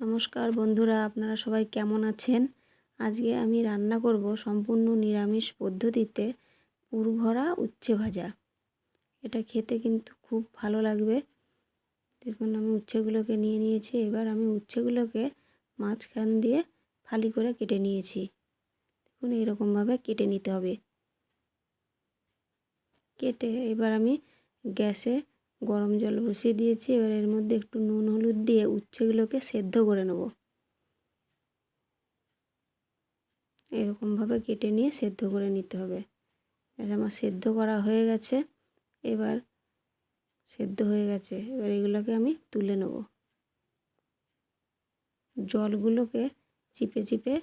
নমস্কার বন্ধুরা, আপনারা সবাই কেমন আছেন? আজকে আমি রান্না করব সম্পূর্ণ নিরামিষ পদ্ধতিতে পুরভরা উচ্ছে ভাজা। এটা খেতে কিন্তু খুব ভালো লাগবে। দেখুন, আমি উচ্ছেগুলোকে নিয়ে নিয়েছি, এবার আমি উচ্ছেগুলোকে মাঝখান দিয়ে ফালি করে কেটে নিয়েছি। দেখুন, এরকমভাবে কেটে নিতে হবে। কেটে এবার আমি গ্যাসে গরম জল বসিয়ে দিয়েছি, এবার এর মধ্যে একটু নুন, হলুদ দিয়ে উচ্ছেগুলোকে সেদ্ধ করে নেব। এরকমভাবে কেটে নিয়ে সেদ্ধ করে নিতে হবে। আমার সেদ্ধ করা হয়ে গেছে। এবার সেদ্ধ হয়ে গেছে। এবার এগুলোকে আমি তুলে নেব। জলগুলোকে চিপে চিপে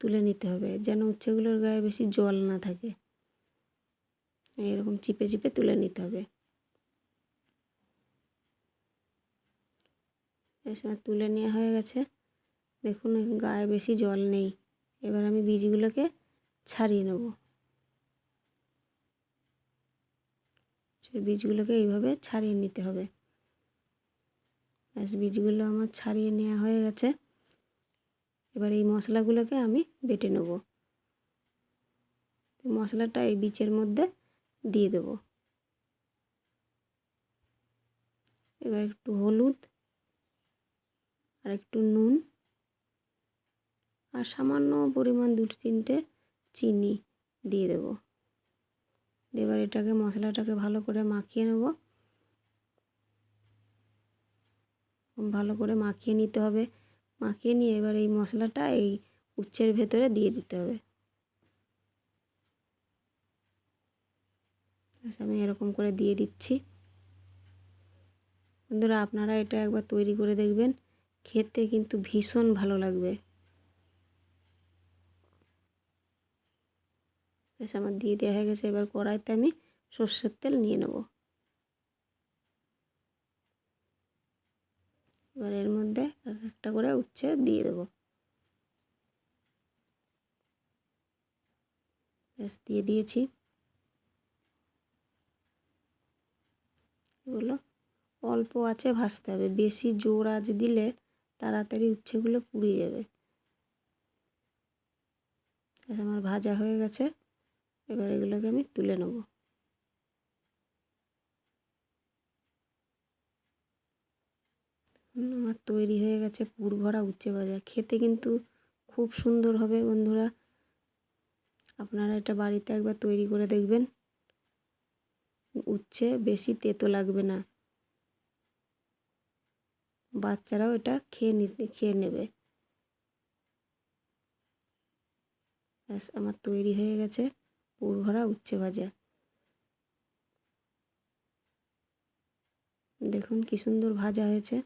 তুলে নিতে হবে, যেন উচ্ছেগুলোর গায়ে বেশি জল না থাকে। এরকম চিপে চিপে তুলে নিতে হবে। সময় তুলে নেওয়া হয়ে গেছে। দেখুন গায়ে বেশি জল নেই। এবার আমি বীজগুলোকে ছাড়িয়ে নেব। সেই বীজগুলোকে এইভাবে ছাড়িয়ে নিতে হবে। ব্যাস, বীজগুলো আমার ছাড়িয়ে নেওয়া হয়ে গেছে। এবার এই মশলাগুলোকে আমি বেটে নেব। মশলাটা এই বীজের মধ্যে দিয়ে দেব। এবার একটু হলুদ আর একটু নুন আর সামান্য পরিমাণ দুটো তিনটে চিনি দিয়ে দেব। এবার এটাকে, মশলাটাকে ভালো করে মাখিয়ে নেব। ভালো করে মাখিয়ে নিতে হবে। মাখিয়ে নিয়ে এবার এই মশলাটা এই উচ্ছের ভেতরে দিয়ে দিতে হবে। আমি এরকম করে দিয়ে দিচ্ছি। বন্ধুরা, আপনারা এটা একবার তৈরি করে দেখবেন। খেতে কিন্তু ভীষণ ভালো লাগবে। বেশ, আমার দিয়ে দেওয়া হয়ে গেছে। এবার কড়াইতে আমি সর্ষের তেল নিয়ে নেব। এবার এর মধ্যে এক একটা করে উচ্ছে দিয়ে দেব। বেশ, দিয়ে দিয়েছি। এগুলো অল্প আছে ভাজতে হবে। বেশি জোর আঁচ দিলে তাড়াতাড়ি উচ্ছেগুলো পুড়ে যাবে। আমার ভাজা হয়ে গেছে, এবার এগুলোকে আমি তুলে নেব। আমার তৈরি হয়ে গেছে পুর ভরা উচ্ছে ভাজা। খেতে কিন্তু খুব সুন্দর হবে বন্ধুরা। আপনারা এটা বাড়িতে একবার তৈরি করে দেখবেন। উচ্ছে বেশি তেতো লাগবে না। বাচ্চারাও এটা খেয়ে নিতে, খেয়ে নেবে। ব্যাস, আমার তৈরি হয়ে গেছে পুরভরা উচ্ছে ভাজা। দেখুন কি সুন্দর ভাজা হয়েছে।